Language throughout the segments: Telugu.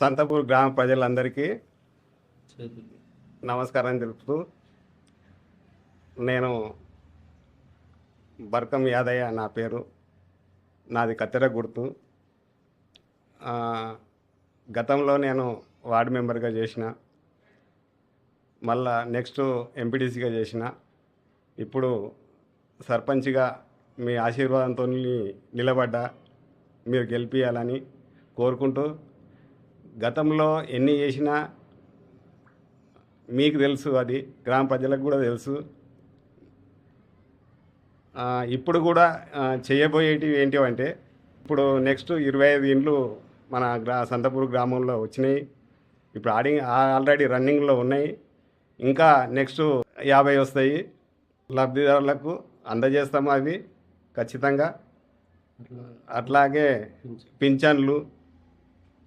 సంతపూర్ గ్రామ ప్రజలందరికీ నమస్కారం తెలుపుతూ నేను బర్కం యాదయ్య నా పేరు. నాది కత్తెర గుర్తు. గతంలో నేను వార్డు మెంబర్గా చేసిన. మళ్ళా నెక్స్ట్ ఎంపీటీసీగా చేసిన. ఇప్పుడు సర్పంచ్గా మీ ఆశీర్వాదంతో నిలబడ్డా. మీరు గెలిపించాలని కోరుకుంటూ గతంలో ఎన్ని చేసినా మీకు తెలుసు అది గ్రామ ప్రజలకు కూడా తెలుసు. ఇప్పుడు కూడా చేయబోయేటివి ఏంటివంటే ఇప్పుడు నెక్స్ట్ ఇరవై ఐదు ఇండ్లు మన గ్రా సంతపూర్ గ్రామంలో వచ్చినాయి. ఇప్పుడు ఆడి ఆల్రెడీ రన్నింగ్లో ఉన్నాయి. ఇంకా నెక్స్ట్ యాభై వస్తాయి. లబ్ధిదారులకు అందజేస్తాము అవి ఖచ్చితంగా. అట్లాగే పింఛన్లు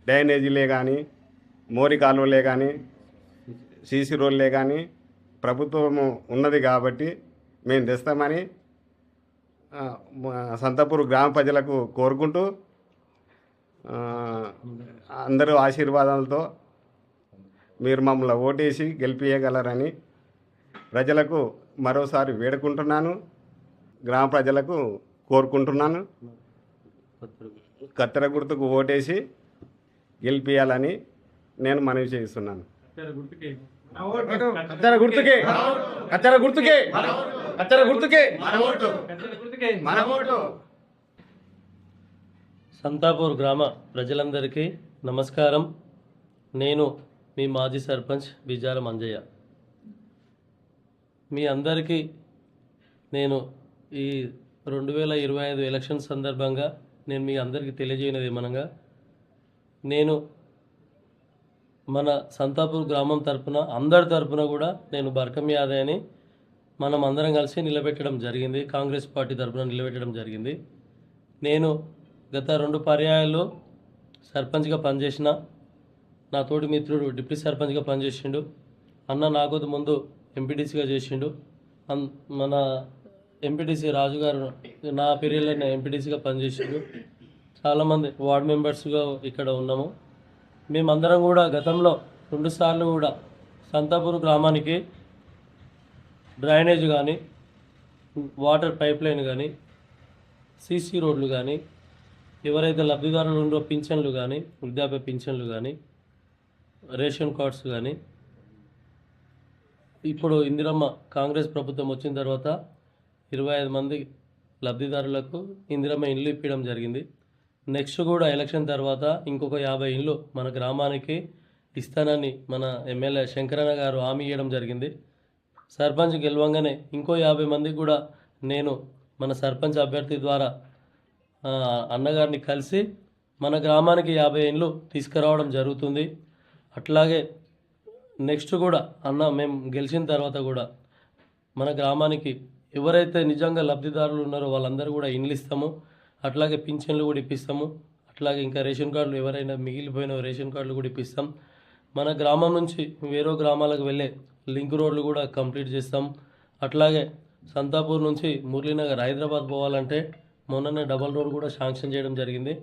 డ్రైనేజీలే కానీ మోరి కాలువలే కానీ సీసీ రోడ్లే కానీ ప్రభుత్వము ఉన్నది కాబట్టి మేము తెస్తామని సంతపూర్ గ్రామ ప్రజలకు కోరుకుంటూ అందరూ ఆశీర్వాదాలతో మీరు మమ్మల్ని ఓటేసి గెలిపించగలరని ప్రజలకు మరోసారి వేడుకుంటున్నాను గ్రామ ప్రజలకు కోరుకుంటున్నాను. కత్తెర గుర్తుకు ఓటేసి గెలిపించాలని నేను మనవి చేస్తున్నాను. కత్తెర గుర్తుకే. కత్తెర గుర్తుకే. కత్తెర గుర్తుకే. సంతాపూర్ గ్రామ ప్రజలందరికీ నమస్కారం. నేను మీ మాజీ సర్పంచ్ బిజాల మంజయ్య. మీ అందరికీ నేను ఈ రెండు వేల ఇరవై ఐదు ఎలక్షన్ సందర్భంగా నేను మీ అందరికీ తెలియజేయనది ఏమనగా నేను మన సంతాపూర్ గ్రామం తరపున అందరి తరపున కూడా నేను బర్కం యాదవ్ అని మనం అందరం కలిసి నిలబెట్టడం జరిగింది. కాంగ్రెస్ పార్టీ తరపున నిలబెట్టడం జరిగింది. నేను గత రెండు పర్యాయాలు సర్పంచ్గా పనిచేసిన నా తోటి మిత్రుడు డిప్యూటీ సర్పంచ్గా పనిచేసిండు. అన్న నాకొద్దు ముందు ఎంపీటీసీగా చేసిండు. అన్ మన ఎంపీటీసీ రాజు గారు నా పీరియడ్లోనే ఎంపీటీసీగా పనిచేసిండు. చాలామంది వార్డ్ మెంబర్స్గా ఇక్కడ ఉన్నాము. మేమందరం కూడా గతంలో రెండుసార్లు కూడా సంతాపూర్ గ్రామానికి డ్రైనేజ్ కానీ వాటర్ పైప్ లైన్ కానీ సీసీ రోడ్లు కానీ ఎవరైతే లబ్ధిదారులు ఉండో పింఛన్లు కానీ వృద్ధాప్య పింఛన్లు కానీ రేషన్ కార్డ్స్ కానీ ఇప్పుడు ఇందిరమ్మ కాంగ్రెస్ ప్రభుత్వం వచ్చిన తర్వాత ఇరవై ఐదు మంది లబ్ధిదారులకు ఇందిరమ్మ ఇల్లు ఇప్పించడం జరిగింది. నెక్స్ట్ కూడా ఎలక్షన్ తర్వాత ఇంకొక యాభై ఇండ్లు మన గ్రామానికి ఇస్తానని మన ఎమ్మెల్యే శంకరన్న గారు హామీ ఇవ్వడం జరిగింది. సర్పంచ్ గెలవంగానే ఇంకో యాభై మందికి కూడా నేను మన సర్పంచ్ అభ్యర్థి ద్వారా అన్నగారిని కలిసి మన గ్రామానికి యాభై ఇండ్లు తీసుకురావడం జరుగుతుంది. అట్లాగే నెక్స్ట్ కూడా అన్న మేము గెలిచిన తర్వాత కూడా మన గ్రామానికి ఎవరైతే నిజంగా లబ్ధిదారులు ఉన్నారో వాళ్ళందరూ కూడా ఇండ్లు ఇస్తాము. అట్లాగే పింఛన్లు కూడా ఇప్పిస్తాము. అట్లాగే ఇంకా రేషన్ కార్డులు ఎవరైనా మిగిలిపోయిన రేషన్ కార్డులు కూడా ఇప్పిస్తాం. మన గ్రామం నుంచి వేరే గ్రామాలకు వెళ్ళే లింక్ రోడ్లు కూడా కంప్లీట్ చేస్తాం. అట్లాగే సంతాపూర్ నుంచి మురళీనగర్ హైదరాబాద్ పోవాలంటే మొన్ననే డబల్ రోడ్ కూడా శాంక్షన్ చేయడం జరిగింది.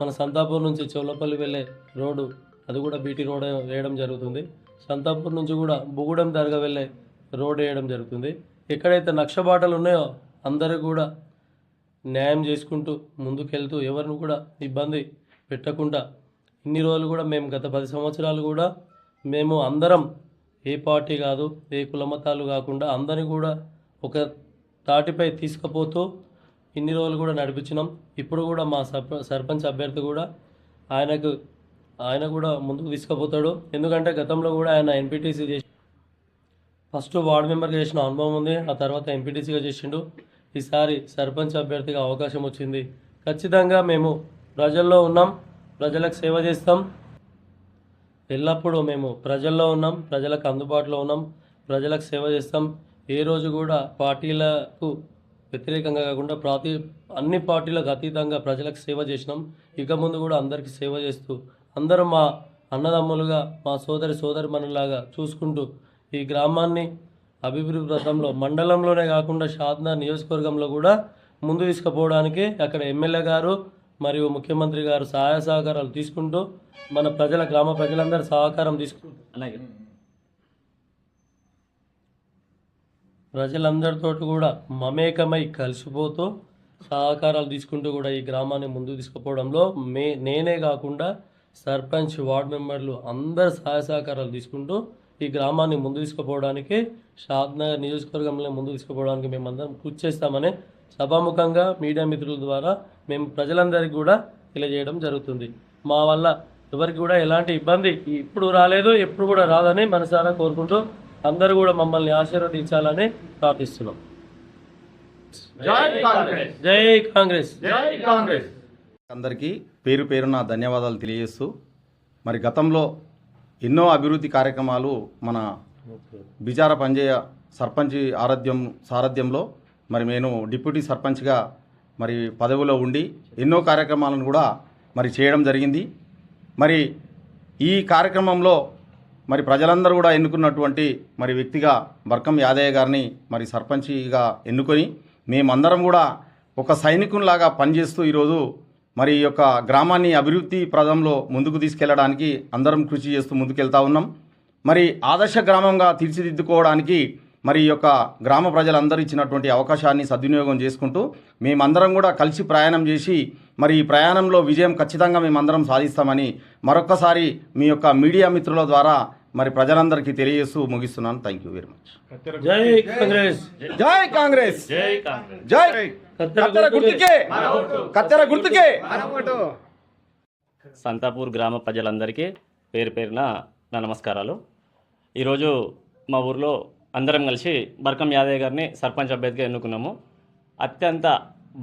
మన సంతాపూర్ నుంచి చౌలపల్లి వెళ్ళే రోడ్డు అది కూడా బీటీ రోడ్ వేయడం జరుగుతుంది. సంతాపూర్ నుంచి కూడా బుగుడం దర్గా వెళ్ళే రోడ్ వేయడం జరుగుతుంది. ఎక్కడైతే నక్షబాటలు ఉన్నాయో అందరూ కూడా న్యాయం చేసుకుంటూ ముందుకెళ్తూ ఎవరిని కూడా ఇబ్బంది పెట్టకుండా ఇన్ని రోజులు కూడా మేము గత పది సంవత్సరాలు కూడా మేము అందరం ఏ పార్టీ కాదు ఏ కులమతాలు కాకుండా అందరిని కూడా ఒక తాటిపై తీసుకుపోతూ ఇన్ని రోజులు కూడా నడిపించినాం. ఇప్పుడు కూడా మా సర్పంచ్ అభ్యర్థి కూడా ఆయనకు ఆయన కూడా ముందుకు తీసుకుపోతాడు. ఎందుకంటే గతంలో కూడా ఆయన ఎన్పిటిసి చేసి ఫస్ట్ వార్డు మెంబర్గా చేసిన అనుభవం ఉంది. ఆ తర్వాత ఎంపీటీసీగా చేసిండు. ఈసారి సర్పంచ్ అభ్యర్థిగా అవకాశం వచ్చింది. ఖచ్చితంగా మేము ప్రజల్లో ఉన్నాం ప్రజలకు సేవ చేస్తాం. ఎల్లప్పుడూ మేము ప్రజల్లో ఉన్నాం ప్రజలకు అందుబాటులో ఉన్నాం ప్రజలకు సేవ చేస్తాం. ఏ రోజు కూడా పార్టీలకు వ్యతిరేకంగా కాకుండా ప్రతి అన్ని పార్టీలకు అతీతంగా ప్రజలకు సేవ చేసినాం. ఇక ముందు కూడా అందరికీ సేవ చేస్తూ అందరూ మా అన్నదమ్ములుగా మా సోదరి సోదరి మనలాగా చూసుకుంటూ ఈ గ్రామాన్ని అభివృద్ధి రథంలో మండలంలోనే కాకుండా షాద్నా నియోజకవర్గంలో కూడా ముందు తీసుకుపోవడానికి అక్కడ ఎమ్మెల్యే గారు మరియు ముఖ్యమంత్రి గారు సహాయ సహకారాలు తీసుకుంటూ మన ప్రజల గ్రామ ప్రజలందరి సహకారం తీసుకుంటూ అలాగే. ప్రజలందరితో కూడా మమేకమై కలిసిపోతూ సహకారాలు తీసుకుంటూ కూడా ఈ గ్రామాన్ని ముందుకు తీసుకుపోవడంలో మే నేనే కాకుండా సర్పంచ్ వార్డు మెంబర్లు అందరు సహాయ సహకారాలు తీసుకుంటూ ఈ గ్రామాన్ని ముందు తీసుకుపోవడానికి షాద్నగర్ నియోజకవర్గంలో ముందు తీసుకుపోవడానికి మేమందరం కృషి చేస్తామని సభాముఖంగా మీడియా మిత్రుల ద్వారా మేము ప్రజలందరికీ కూడా తెలియజేయడం జరుగుతుంది. మా వల్ల ఎవరికి కూడా ఎలాంటి ఇబ్బంది ఇప్పుడు రాలేదు ఎప్పుడు కూడా రాదని మనసారా కోరుకుంటూ అందరూ కూడా మమ్మల్ని ఆశీర్వదించాలని ప్రార్థిస్తున్నాం. జై కాంగ్రెస్. జై కాంగ్రెస్. జై కాంగ్రెస్. అందరికీ పేరు పేరున ధన్యవాదాలు తెలియజేస్తూ మరి గతంలో ఎన్నో అభివృద్ధి కార్యక్రమాలు మన బిచార పంజయ సర్పంచ్ ఆరాధ్యం సారథ్యంలో మరి నేను డిప్యూటీ సర్పంచ్గా మరి పదవిలో ఉండి ఎన్నో కార్యక్రమాలను కూడా మరి చేయడం జరిగింది. మరి ఈ కార్యక్రమంలో మరి ప్రజలందరూ కూడా ఎన్నుకున్నటువంటి మరి వ్యక్తిగా బర్కం యాదయ్య గారిని మరి సర్పంచిగా ఎన్నుకొని మేమందరం కూడా ఒక సైనికునిలాగా పనిచేస్తూ ఈరోజు మరి ఈ యొక్క గ్రామాన్ని అభివృద్ధి ప్రదంలో ముందుకు తీసుకెళ్ళడానికి అందరం కృషి చేస్తూ ముందుకెళ్తా ఉన్నాం. మరి ఆదర్శ గ్రామంగా తీర్చిదిద్దుకోవడానికి మరి ఈ యొక్క గ్రామ ప్రజలందరూ ఇచ్చినటువంటి అవకాశాన్ని సద్వినియోగం చేసుకుంటూ మేమందరం కూడా కలిసి ప్రయాణం చేసి మరి ఈ ప్రయాణంలో విజయం ఖచ్చితంగా మేమందరం సాధిస్తామని మరొక్కసారి మీ యొక్క మీడియా మిత్రుల ద్వారా మరి ప్రజలందరికీ తెలియజేస్తూ ముగిస్తున్నాను. థ్యాంక్ యూ వెరీ మచ్ జై కాంగ్రెస్. జై కాంగ్రెస్. జై కాంగ్రెస్. జై కత్తెర గుర్తుకే. కత్తెర గుర్తుకే. సంతాపూర్ గ్రామ ప్రజలందరికీ పేరు పేరున నా నమస్కారాలు. ఈరోజు మా ఊర్లో అందరం కలిసి బర్కం యాదయ్య గారిని సర్పంచ్ అభ్యర్థిగా ఎన్నుకున్నాము. అత్యంత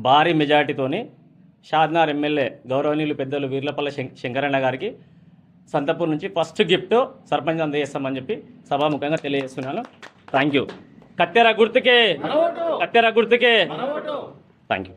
భారీ మెజార్టీతోని షాద్నార్ ఎమ్మెల్యే గౌరవనీయులు పెద్దలు వీర్లపల్లి శం శంకరన్న గారికి సంతపూర్ నుంచి ఫస్ట్ గిఫ్ట్ సర్పంచ్ అందజేస్తామని చెప్పి సభాముఖంగా తెలియజేస్తున్నాను. థ్యాంక్ యూ కత్తెర గుర్తుకే. కత్తెర గుర్తుకే. Thank you